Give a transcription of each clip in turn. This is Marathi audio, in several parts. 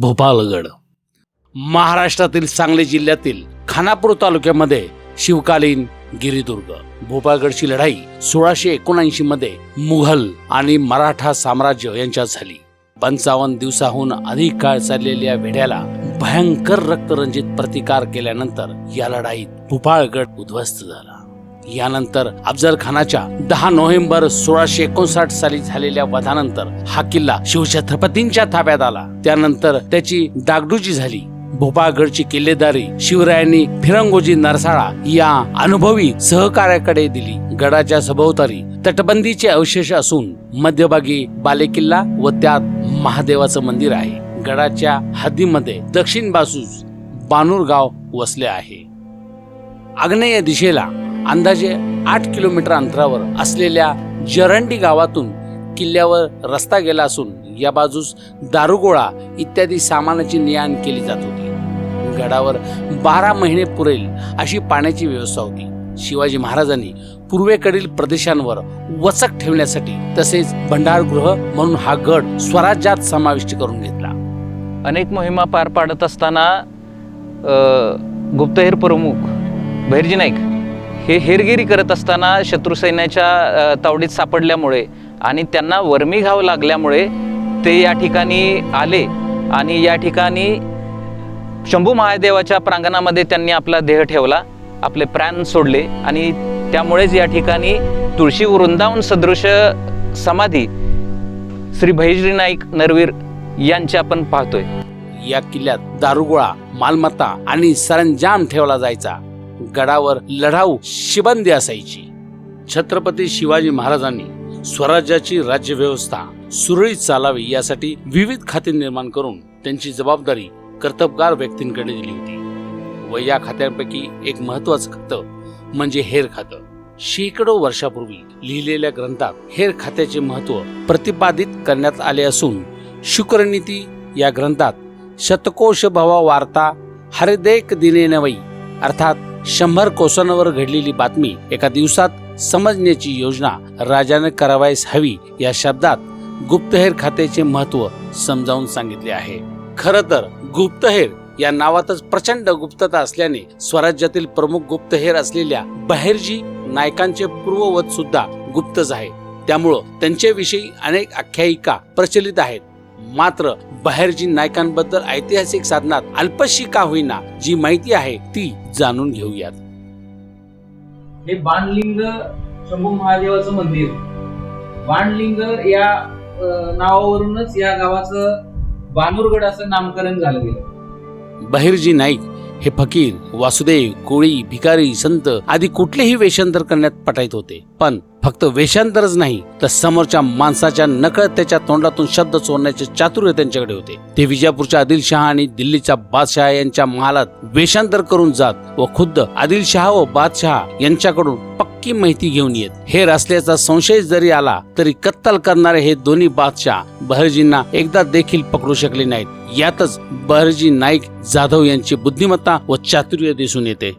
भोपाळगड. महाराष्ट्रातील सांगली जिल्ह्यातील खानापूर तालुक्यामध्ये शिवकालीन गिरिदुर्ग. भोपाळगडची लढाई सोळाशे एकोणऐंशी मध्ये मुघल आणि मराठा साम्राज्य यांच्यात झाली. पंचावन्न दिवसाहून अधिक काळ चाललेल्या वेढ्याला भयंकर रक्तरंजित प्रतिकार केल्यानंतर या लढाईत भोपाळगड उद्ध्वस्त झाला. यानंतर अफजल खानाच्या दहा नोव्हेंबर सोळाशे एकोणसाठ साली झालेल्या वधानंतर हा किल्ला शिवछत्रपतींच्या ताब्यात आला. त्यानंतर त्याची डागडुजी झाली. भोपाळगडची किल्लेदारी शिवरायांनी फिरंगोजी नरसाळा या अनुभवी सहकार्याकडे दिली. गडाच्या सभोवतारी तटबंदीचे अवशेष असून मध्यभागी बालेकिल्ला व त्यात महादेवाचं मंदिर आहे. गडाच्या हद्दीमध्ये दक्षिण बाजूस बानूर गाव वसले आहे. आग्नेय दिशेला अंदाजे आठ किलोमीटर अंतरावर असलेल्या जरंडी गावातून किल्ल्यावर रस्ता गेला असून या बाजूस दारुगोळा इत्यादी सामानाची ने आण केली जात होती. गडावर बारा महिने पुरेल अशी पाण्याची व्यवस्था होती. शिवाजी महाराजांनी पूर्वेकडील प्रदेशांवर वचक ठेवण्यासाठी तसेच भंडारगृह म्हणून हा गड स्वराज्यात समाविष्ट करून घेतला. अनेक मोहिमा पार पाडत असताना गुप्तहेर प्रमुख भैरजी नाईक हे हेरगिरी करत असताना शत्रुसैन्याच्या तावडीत सापडल्यामुळे आणि त्यांना वर्मी घाव लागल्यामुळे ते या ठिकाणी आले आणि या ठिकाणी शंभू महादेवाच्या प्रांगणामध्ये त्यांनी आपला देह ठेवला आपले प्राण सोडले आणि त्यामुळेच या ठिकाणी तुळशी वृंदावन सदृश समाधी श्री भैजरी नाईक नरवीर यांची आपण पाहतोय. या किल्ल्यात दारुगोळा मालमत्ता आणि सरंजाम ठेवला जायचा. गडावर लढाऊ शिबंदी असायची. छत्रपती शिवाजी महाराजांनी स्वराज्याची राज्यव्यवस्था सुरळीत चालावी यासाठी विविध खाते निर्माण करून त्यांची जबाबदारी कर्तबगार व्यक्तींकडे दिली होती. व या खात्यांपैकी एक महत्वाचं खातं म्हणजे हेर खातं. शेकडो वर्षापूर्वी लिहिलेल्या ग्रंथात हेर खात्याचे महत्त्व प्रतिपादित करण्यात आले असून शुक्रनीती या ग्रंथात शतकोश भवा वार्ता हरदेक दिने नवई अर्थात शंभर कोसांवर घडलेली बातमी एका दिवसात समजण्याची योजना राजाने करावयास हवी या शब्दात गुप्तहेर खात्याचे महत्त्व समजावून सांगितले आहे. खर तर गुप्तहेर या नावातच प्रचंड गुप्तता असल्याने स्वराज्यातील प्रमुख गुप्तहेर असलेल्या बहेरजी नायकांचे पूर्ववत सुद्धा गुप्तच आहे. त्यामुळं त्यांच्याविषयी अनेक आख्यायिका प्रचलित आहेत. मात्र बहेरजी नायकांबद्दल ऐतिहासिक साधनात अल्पशी का होईना जी माहिती आहे ती जाणून घेऊयात. हे बाणलिंग शंभू महादेवाचं मंदिर. बाणलिंग या नावावरूनच या गावाचं बानूरगड असं नामकरण झालं गेलं. बहिर्जी नाईक हे फकीर वासुदेव कोळी भिकारी संत आदी कुठलेही वेषांतर करण्यात पटायत होते. पण फक्त वेषांतरच नाही तर समोरच्या माणसाच्या नकळत त्याच्या तोंडातून शब्द चोरण्याचे चातुर्य त्यांच्याकडे होते. ते विजापूरच्या आदिलशहा आणि दिल्लीच्या बादशहा यांच्या महालात वेषांतर करून जात व खुद्द आदिलशहा व बादशहा यांच्याकडून पक्की माहिती घेऊन येत. हे रसल्याचा संशय जरी आला तरी कत्तल करणारे हे दोन्ही बादशाह बहरजींना एकदा देखील पकडू शकले नाहीत. यातच बहरजी नाईक जाधव यांची बुद्धिमत्ता व चातुर्य दिसून येते.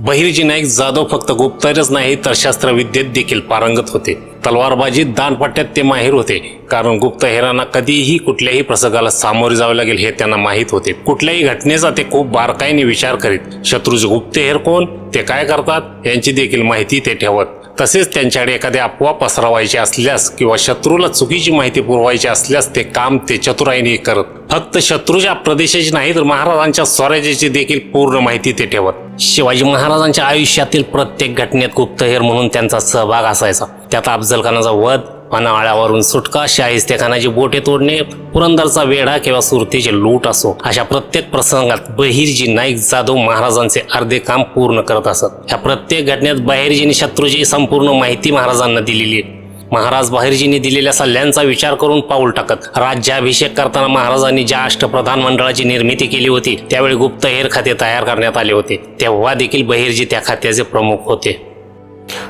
बहिर्जी नाईक जाधव फक्त गुप्तरच नाही तर शस्त्रविद्येत देखील पारंगत होते. तलवारबाजीत दानपट्ट्यात ते माहीर होते कारण गुप्तहेरांना कधीही कुठल्याही प्रसंगाला सामोरे जावे लागेल हे त्यांना माहीत होते. कुठल्याही घटनेचा ते खूप बारकाईने विचार करीत. शत्रूचे गुप्तहेर कोण? ते काय करतात? यांची देखील माहिती ते ठेवत. तसेच त्यांच्याकडे एखादी अफवा पसरवायची असल्यास किंवा शत्रूला चुकीची माहिती पुरवायची असल्यास ते काम ते चतुराईने करत. फक्त शत्रूच्या प्रदेशाची नाही तर महाराजांच्या स्वराज्याची देखील पूर्ण माहिती ते ठेवत. शिवाजी महाराजांच्या आयुष्यातील प्रत्येक घटनेत गुप्तहेर म्हणून त्यांचा सहभाग असायचा. त्यात अफजल खानाचा वध पन्हाळ्यावरून सुटका शाहिस्तेखानाची बोटे तोडणे पुरंदरचा वेढा किंवा सुरतीचे लूट असो अशा प्रत्येक प्रसंगात बहिर्जी नाईक जाधव महाराजांचे अर्धे काम पूर्ण करत असत. ह्या प्रत्येक घटनेत बहिर्जीने शत्रूची संपूर्ण माहिती महाराजांना दिलेली आहे. महाराज बहिर्जींनी दिलेल्या सल्ल्यांचा विचार करून पाऊल टाकत राज्याभिषेक करताना महाराजांनी ज्या अष्टप्रधान मंडळाची निर्मिती केली होती त्यावेळी गुप्तहेर खाते तयार करण्यात आले होते. तेव्हा देखील बहिर्जी त्या खात्याचे प्रमुख होते.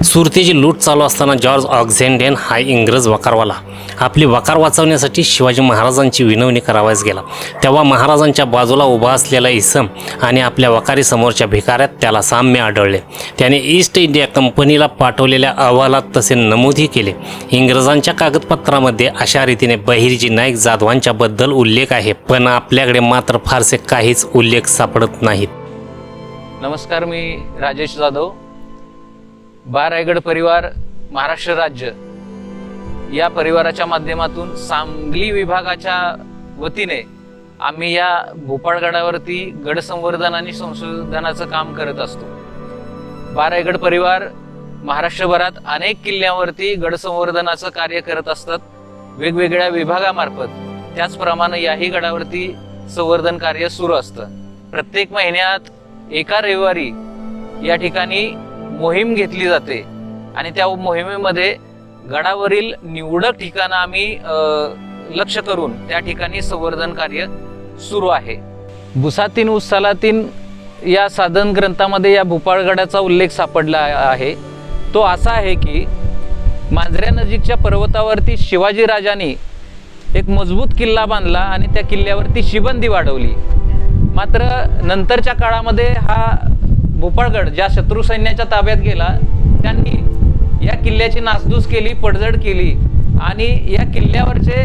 सुरतेची लूट चालू असताना जॉर्ज ऑक्झेंडेन हा इंग्रज वकारवाला. आपली वकार वाचवण्यासाठी शिवाजी महाराजांची विनवणी करावयास गेला. तेव्हा महाराजांच्या बाजूला उभा असलेला इसम आणि आपल्या वकारीसमोरच्या भिकाऱ्यात त्याला साम्य आढळले. त्याने ईस्ट इंडिया कंपनीला पाठवलेल्या अहवालात तसे नमूदही केले. इंग्रजांच्या कागदपत्रामध्ये अशा रीतीने बहिर्जी नाईक जाधवांच्याबद्दल उल्लेख आहे पण आपल्याकडे मात्र फारसे काहीच उल्लेख सापडत नाहीत. नमस्कार मी राजेश जाधव. बा रायगड परिवार महाराष्ट्र राज्य. या परिवाराच्या माध्यमातून सांगली विभागाच्या वतीने आम्ही या भोपाळगडावरती गड संवर्धन आणि संशोधनाचं काम करत असतो. बारायगड परिवार महाराष्ट्रभरात अनेक किल्ल्यावरती गड संवर्धनाचं कार्य करत असतात. वेगवेगळ्या विभागामार्फत. त्याचप्रमाणे याही गडावरती संवर्धन कार्य सुरू असतं. प्रत्येक महिन्यात एका रविवारी या ठिकाणी मोहीम घेतली जाते. आणि त्या मोहिमेमध्ये गडावरील निवडक ठिकाणं आम्ही लक्ष करून त्या ठिकाणी संवर्धन कार्य सुरू आहे. भुसातीन उसालातीन या साधन ग्रंथामध्ये या भूपाळगडाचा उल्लेख सापडला आहे. तो असा आहे की मांजऱ्या नजीकच्या पर्वतावरती शिवाजी राजांनी एक मजबूत किल्ला बांधला आणि त्या किल्ल्यावरती शिबंदी वाढवली. मात्र नंतरच्या काळामध्ये हा भोपाळगड ज्या शत्रू सैन्याच्या ताब्यात गेला त्यांनी या किल्ल्याची नासधूस केली पडझड केली. आणि या किल्ल्यावरचे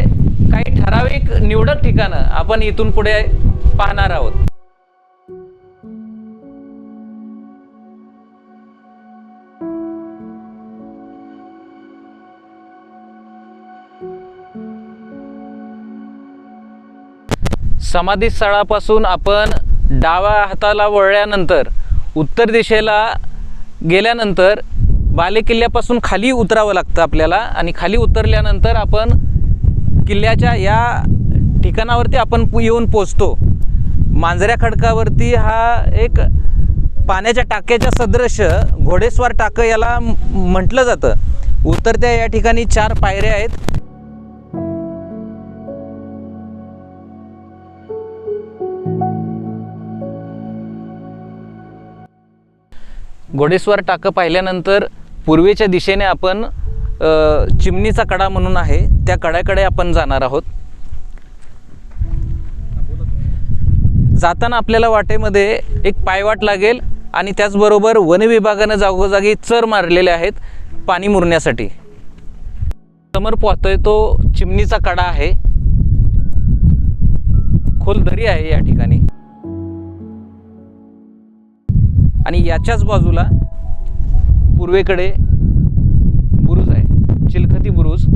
काही ठराविक निवडक ठिकाणं आपण इथून पुढे पाहणार आहोत. समाधी स्थळापासून आपण डाव्या हाताला वळल्यानंतर उत्तर दिशेला गेल्यानंतर बालेकिल्ल्यापासून खाली उतरावं लागतं आपल्याला आणि खाली उतरल्यानंतर आपण किल्ल्याच्या या ठिकाणावरती आपण येऊन पोचतो. मांजऱ्या खडकावरती हा एक पाण्याच्या टाक्याच्या सदृश घोडेस्वार टाकं याला म्हटलं जातं. उतरत्या या ठिकाणी चार पायऱ्या आहेत. घोडेस्वार टाकं पाहिल्यानंतर पूर्वेच्या दिशेने आपण चिमणीचा कडा म्हणून आहे त्या कड्याकडे आपण जाणार आहोत. जाताना आपल्याला वाटेमध्ये एक पायवाट लागेल आणि त्याचबरोबर वन विभागानं जागोजागी चर मारलेले आहेत पाणी मुरण्यासाठी. समोर पोहतोय तो चिमणीचा कडा आहे. खोल दरी आहे या ठिकाणी. आणि याच्याच बाजूला पूर्वेकडे बुरुज आहे. चिलखती बुरुज.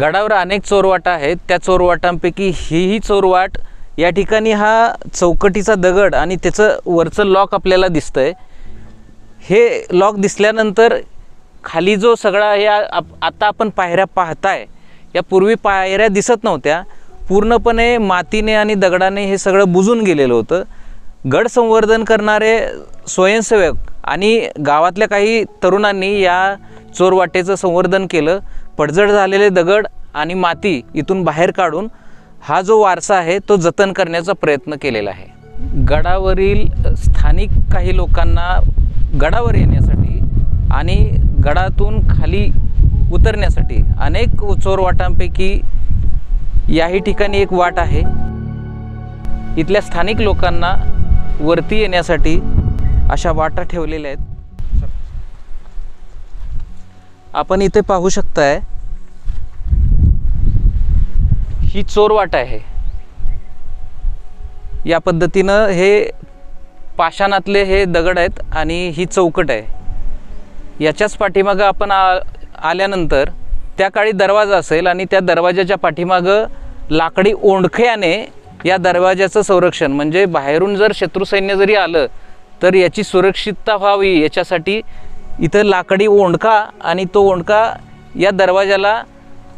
गडावर अनेक चोरवाटा आहेत. त्या चोरवाटांपैकी हीही चोरवाट या ठिकाणी हा चौकटीचा दगड आणि त्याचं वरचं लॉक आपल्याला दिसतंय. हे लॉक दिसल्यानंतर खाली जो सगळा या आप- आता आपण पायऱ्या पाहताय या पूर्वी पायऱ्या दिसत नव्हत्या. पूर्णपणे मातीने आणि दगडाने हे सगळं बुजून गेलेलं होतं. गड संवर्धन करणारे स्वयंसेवक आणि गावातल्या काही तरुणांनी या चोरवाटेचं संवर्धन केलं. पडझड झालेले दगड आणि माती इथून बाहेर काढून हा जो वारसा आहे तो जतन करण्याचा प्रयत्न केलेला आहे. गडावरील स्थानिक काही लोकांना गडावर येण्यासाठी आणि गडातून खाली उतरण्यासाठी अनेक चोरवाटांपैकी याही ठिकाणी एक वाट आहे. इथल्या स्थानिक लोकांना वरती येण्यासाठी अशा वाटा ठेवलेल्या आहेत. आपण इथे पाहू शकताय ही चोर वाट आहे. या पद्धतीनं हे पाषाणातले हे दगड आहेत आणि ही चौकट आहे. याच्याच पाठीमागं आपण आ आल्यानंतर त्या काळी दरवाजा असेल आणि त्या दरवाजाच्या पाठीमागं लाकडी ओंडख्याने या दरवाजाचं संरक्षण म्हणजे बाहेरून जर शत्रुसैन्य जरी आलं तर याची सुरक्षितता व्हावी याच्यासाठी इथं लाकडी ओंडका आणि तो ओंडका या दरवाजाला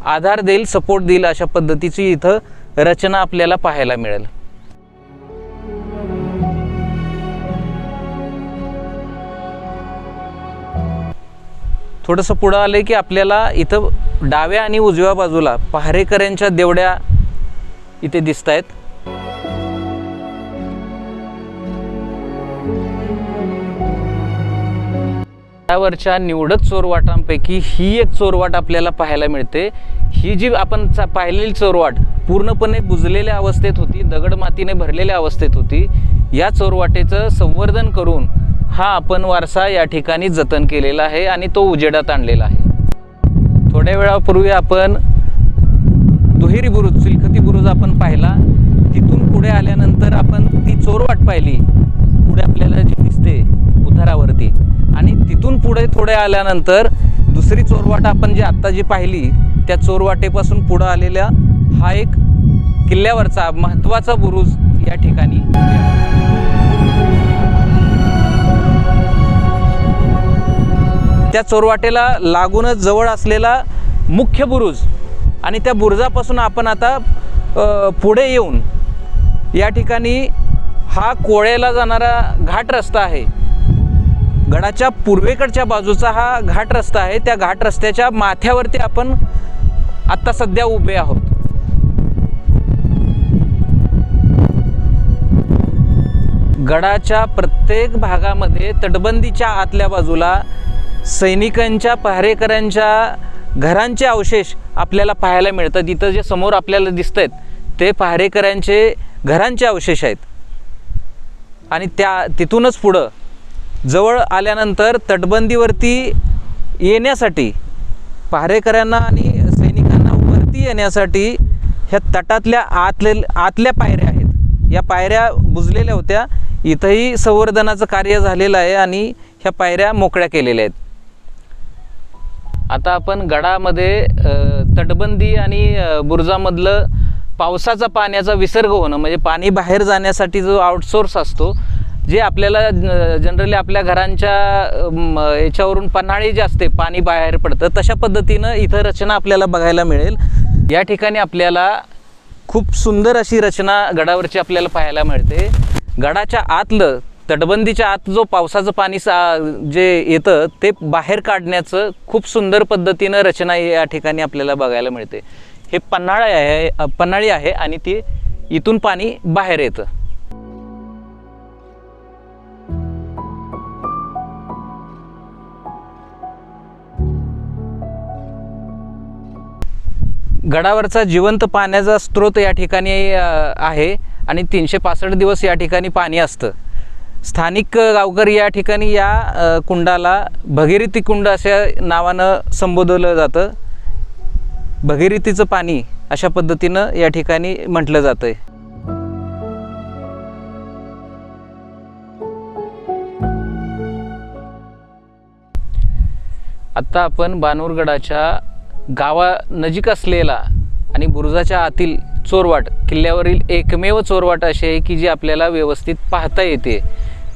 आधार देईल सपोर्ट देईल अशा पद्धतीची इथं रचना आपल्याला पाहायला मिळेल. थोडंसं पुढं आलं की आपल्याला इथं डाव्या आणि उजव्या बाजूला पहारेकऱ्यांच्या देवड्या इथे दिसत आहेत त्यावरच्या निवडक चोरवाटांपैकी ही एक चोरवाट आपल्याला पाहायला मिळते. ही जी आपण चा- पाहिलेली चोरवाट पूर्णपणे बुजलेल्या अवस्थेत होती दगड मातीने भरलेल्या अवस्थेत होती. या चोरवाटेचं संवर्धन करून हा आपण वारसा या ठिकाणी जतन केलेला आहे आणि तो उजेडात आणलेला आहे. थोड्या वेळापूर्वी आपण दुहेरी बुरुज चिलखती बुरुज आपण पाहिला. तिथून पुढे आल्यानंतर आपण ती चोरवाट पाहिली. पुढे आपल्याला जी दिसते उधारावरती. आणि तिथून पुढे थोडे आल्यानंतर दुसरी चोरवाट आपण जी आत्ता जी पाहिली त्या चोरवाटेपासून पुढं आलेल्या हा एक किल्ल्यावरचा महत्त्वाचा बुरुज या ठिकाणी. त्या चोरवाटेला लागूनच जवळ असलेला मुख्य बुरुज आणि त्या बुरुजापासून आपण आता पुढे येऊन या ठिकाणी हा कोळ्याला जाणारा घाट रस्ता आहे. गडाच्या पूर्वेकडच्या बाजूचा हा घाट रस्ता आहे. त्या घाट रस्त्याच्या माथ्यावरती आपण आत्ता सध्या उभे आहोत. गडाच्या प्रत्येक भागामध्ये तटबंदीच्या आतल्या बाजूला सैनिकांच्या पहारेकऱ्यांच्या घरांचे अवशेष आपल्याला पाहायला मिळतात. इथं जे समोर आपल्याला दिसत आहेत ते पहारेकऱ्यांचे घरांचे अवशेष आहेत. आणि त्या तिथूनच पुढं जवळ आल्यानंतर तटबंदीवरती येण्यासाठी पहारेकऱ्यांना आणि सैनिकांना वरती येण्यासाठी ह्या तटातल्या आतले आतल्या पायऱ्या आहेत. या पायऱ्या बुजलेल्या होत्या. इथंही संवर्धनाचं कार्य झालेलं आहे आणि ह्या पायऱ्या मोकळ्या केलेल्या आहेत. आता आपण गडामध्ये तटबंदी आणि बुरुजामधलं पावसाचा पाण्याचा विसर्ग होणं म्हणजे पाणी बाहेर जाण्यासाठी जो आउटसोर्स असतो जे आपल्याला जनरली आपल्या घरांच्या याच्यावरून पन्हाळी जे असते पाणी बाहेर पडतं तशा पद्धतीनं इथं रचना आपल्याला बघायला मिळेल. या ठिकाणी आपल्याला खूप सुंदर अशी रचना गडावरची आपल्याला पाहायला मिळते. गडाच्या आतलं तटबंदीच्या आत जो पावसाचं पाणी सा जे येतं ते बाहेर काढण्याचं खूप सुंदर पद्धतीनं रचना या ठिकाणी आपल्याला बघायला मिळते. हे पन्हाळा आहे पन्हाळी आहे आणि ती इथून पाणी बाहेर येतं. गडावरचा जिवंत पाण्याचा स्रोत या ठिकाणी आहे आणि तीनशे पासष्ट दिवस या ठिकाणी पाणी असतं. स्थानिक गावकरी या ठिकाणी या कुंडाला भगीरथी कुंड अशा नावानं संबोधलं जातं. भगीरथीचं पाणी अशा पद्धतीनं या ठिकाणी म्हटलं जातं आहे आत्ता आपण बानूरगडाच्या गावा नजीक असलेला आणि बुरुजाच्या आतील चोरवाट किल्ल्यावरील एकमेव चोरवाट अशी आहे की जी आपल्याला व्यवस्थित पाहता येते.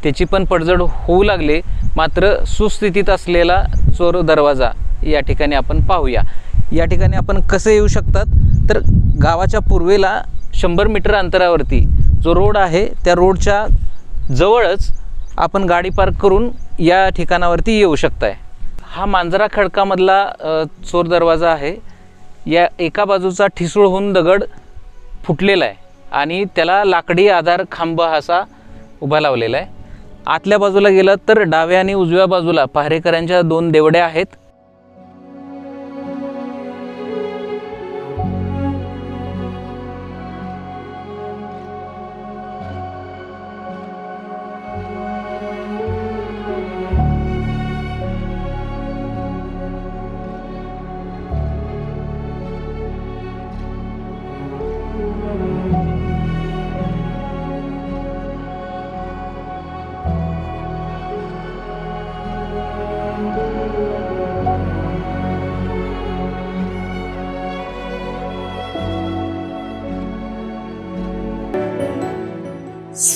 त्याची पण पडझड होऊ लागले. मात्र सुस्थितीत असलेला चोर दरवाजा या ठिकाणी आपण पाहूया. या ठिकाणी आपण कसे येऊ शकतात? तर गावाच्या पूर्वेला शंभर मीटर अंतरावरती जो रोड आहे त्या रोडच्या जवळच आपण गाडी पार्क करून या ठिकाणावरती येऊ शकताय. हा मांजरा खडकामधला चोर दरवाजा आहे. या एका बाजूचा ठिसूळ होऊन दगड फुटलेला आहे आणि त्याला लाकडी आधार खांब असा उभा लावलेला आहे आतल्या बाजूला गेलं तर डाव्या आणि उजव्या बाजूला पहारेकरांच्या दोन देवड्या आहेत.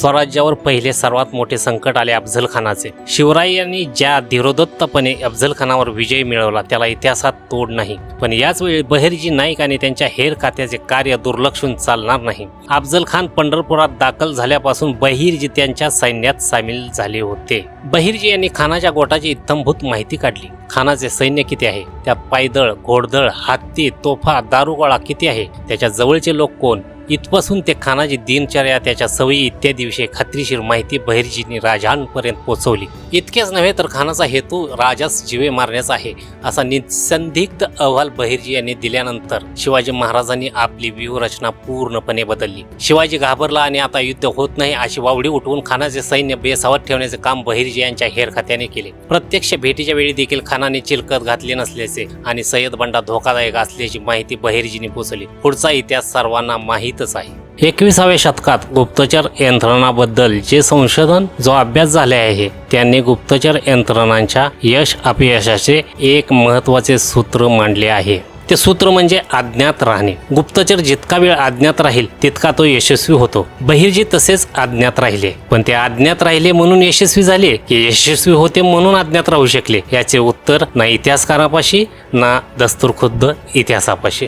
स्वराज्यावर पहिले सर्वात मोठे संकट आले अफजल खानाचे शिवराय यांनी ज्या धीरोदत्तपणे अफजल खानावर विजय मिळवला त्याला इतिहासात तोड नाही. पण याच वेळी बहिर्जी नाईक आणि त्यांच्या हेर खात्याचे कार्य दुर्लक्षून चालणार नाही. अफजल खान पंढरपुरात दाखल झाल्यापासून बहिरजी त्यांच्या सैन्यात सामील झाले होते. बहिर्जी यांनी खानाच्या गोटाची इत्थंभूत माहिती काढली. खानाचे सैन्य किती आहे? त्या पायदळ घोडदळ हत्ती तोफा दारुगोळा किती आहे? त्याच्या जवळचे लोक कोण? इथपासून ते खानाची दिनचर्या त्याच्या सवयी इत्यादी विषयी खात्रीशीर माहिती बहिर्जींनी राजांपर्यंत पोहोचवली. इतकेच नव्हे तर खानाचा हेतू राजास जिवे मारण्याचा आहे असा निसंदिग्ध अहवाल बहिर्जी यांनी दिल्यानंतर शिवाजी महाराजांनी आपली व्यूहरचना पूर्णपणे बदलली. शिवाजी घाबरला आणि आता युद्ध होत नाही अशी वावडी उठवून खानाचे सैन्य बेसावत ठेवण्याचे काम बहिर्जी यांच्या हेर खात्याने केले. प्रत्यक्ष भेटीच्या वेळी देखील खानाने चिलकत घातली नसल्याचे आणि सय्यद बंडा धोकादायक असल्याची माहिती बहिर्जीने पोचली. पुढचा इतिहास सर्वांना माहीतच आहे. एकविसाव्या शतकात गुप्तचर यंत्रणाबद्दल जे संशोधन जो अभ्यास झाले आहे त्यांनी गुप्तचर यंत्रणांच्या यश अपयशाचे एक महत्त्वाचे सूत्र मांडले आहे. ते सूत्र म्हणजे अज्ञात राहणे. गुप्तचर जितका वेळ अज्ञात राहील तितका तो यशस्वी होतो. बहिर्जी तसेच अज्ञात राहिले. पण ते अज्ञात राहिले म्हणून यशस्वी झाले की यशस्वी होते म्हणून अज्ञात राहू शकले? याचे उत्तर ना इतिहासकारापाशी ना दस्तूरखुद्द इतिहासापाशी.